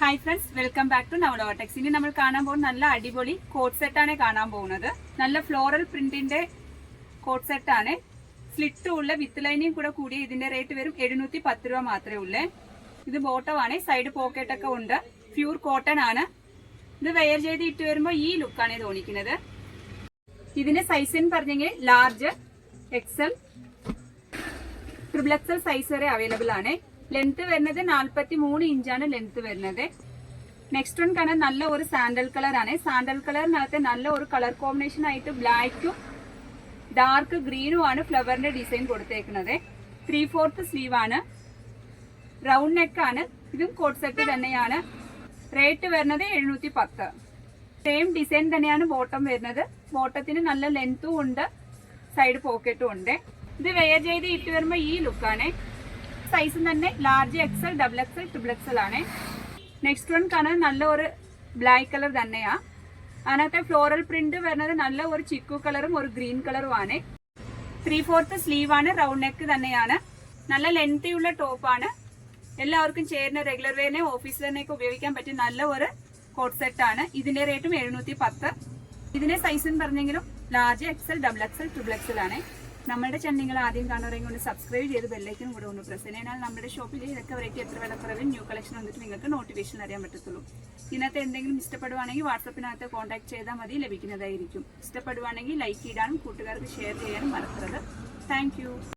Hi friends welcome back to നവലോടെക്സ് ഇനി നമ്മൾ കാണാൻ പോകുന്ന നല്ല അടിപൊളി കോട്ട് സെറ്റാണ് കാണാൻ പോകുന്നത്. നല്ല ഫ്ലോറൽ പ്രിന്റിന്റെ കോട്ട് സെറ്റാണ് സ്ലിറ്റും ഉള്ള വിത്ത് ലൈനിയും കൂടെ കൂടി ഇതിന്റെ റേറ്റ് വരും എഴുന്നൂറ്റി പത്ത് രൂപ മാത്രമേ ഉള്ളേ. ഇത് ബോട്ടമാണ് സൈഡ് പോക്കറ്റ് ഒക്കെ ഉണ്ട്. പ്യൂർ കോട്ടൺ ആണ്. ഇത് വെയർ ചെയ്ത് ഇട്ട് വരുമ്പോൾ ഈ ലുക്കാണ് തോന്നിക്കുന്നത് ഇതിന്റെ സൈസ് എന്ന് പറഞ്ഞെങ്കിൽ large XL triple XL size വരെ അവൈലബിൾ ആണ്. ലെങ്ത് വരുന്നത് നാൽപ്പത്തി മൂന്ന് ഇഞ്ചാണ് ലെങ്ത് വരുന്നത്. നെക്സ്റ്റ് വൺ കാണാൻ നല്ല ഒരു സാൻഡൽ കളർ ആണ്. സാൻഡൽ കളറിനകത്ത് നല്ല ഒരു കളർ കോമ്പിനേഷൻ ആയിട്ട് ബ്ലാക്കും ഡാർക്ക് ഗ്രീനും ആണ് ഫ്ലവറിന്റെ ഡിസൈൻ കൊടുത്തേക്കുന്നത്. ത്രീ ഫോർത്ത് സ്ലീവ് ആണ്. റൗണ്ട് നെക്ക് ആണ്. ഇതും കോട്ട് സെറ്റ് തന്നെയാണ്. റേറ്റ് വരുന്നത് എഴുന്നൂറ്റി പത്ത് സെയിം ഡിസൈൻ തന്നെയാണ് ബോട്ടം വരുന്നത്. ബോട്ടത്തിന് നല്ല ലെങ്ത്തും ഉണ്ട്. സൈഡ് പോക്കറ്റും ഉണ്ട്. ഇത് വെയർ ചെയ്ത് ഇട്ട് വരുമ്പോൾ ഈ ലുക്കാണ് സൈസ് തന്നെ large XL double XL triple XL ആണ്. നെക്സ്റ്റ് വൺ കാണാൻ നല്ല ഒരു ബ്ലാക്ക് കളർ തന്നെയാ. അതിനകത്തെ ഫ്ലോറൽ പ്രിന്റ് വരുന്നത് നല്ല ഒരു ചിക്കു കളറും ഒരു ഗ്രീൻ കളറും ആണ്. ത്രീ ഫോർത്ത് സ്ലീവ് ആണ് റൗണ്ട് നെക്ക് തന്നെയാണ്. നല്ല ലെങ്തിയുള്ള ടോപ്പാണ് എല്ലാവർക്കും ചേരുന്ന റെഗുലർ വേനെ ഓഫീസ് വെയറിനൊക്കെ ഉപയോഗിക്കാൻ പറ്റിയ നല്ല ഒരു കോട്ട് സെറ്റ് ആണ്. ഇതിന്റെ റേറ്റും എഴുന്നൂറ്റി പത്ത്. ഇതിന്റെ സൈസ് എന്ന് പറഞ്ഞെങ്കിലും large XL double XL triple XL ആണ്. നമ്മുടെ ചാനൽ നിങ്ങൾ ആദ്യം കാണുന്നവരെയും കൊണ്ട് സബ്സ്ക്രൈബ് ചെയ്ത് ബെല്ലൈക്കനും കൂടെ ഒന്ന് പ്രസ് ചെയ്യണം. നമ്മുടെ ഷോപ്പിൽ ഇതൊക്കെ വരയ്ക്ക് എത്ര വിലക്കുറവിൽ ന്യൂ കളക്ഷൻ വന്നിട്ട് നിങ്ങൾക്ക് നോട്ടിഫിക്കേഷൻ അറിയാൻ പറ്റത്തുള്ളൂ. ഇന്നത്തെ എന്തെങ്കിലും ഇഷ്ടപ്പെടുവാണെങ്കിൽ വാട്സപ്പിനകത്ത് കോൺടാക്ട് ചെയ്താൽ മതി. ലഭിക്കുന്നതായിരിക്കും. ഇഷ്ടപ്പെടുവാണെങ്കിൽ ലൈക്ക് ഇടാനും കൂട്ടുകാർക്ക് ഷെയർ ചെയ്യാനും മറക്കരുത്. താങ്ക്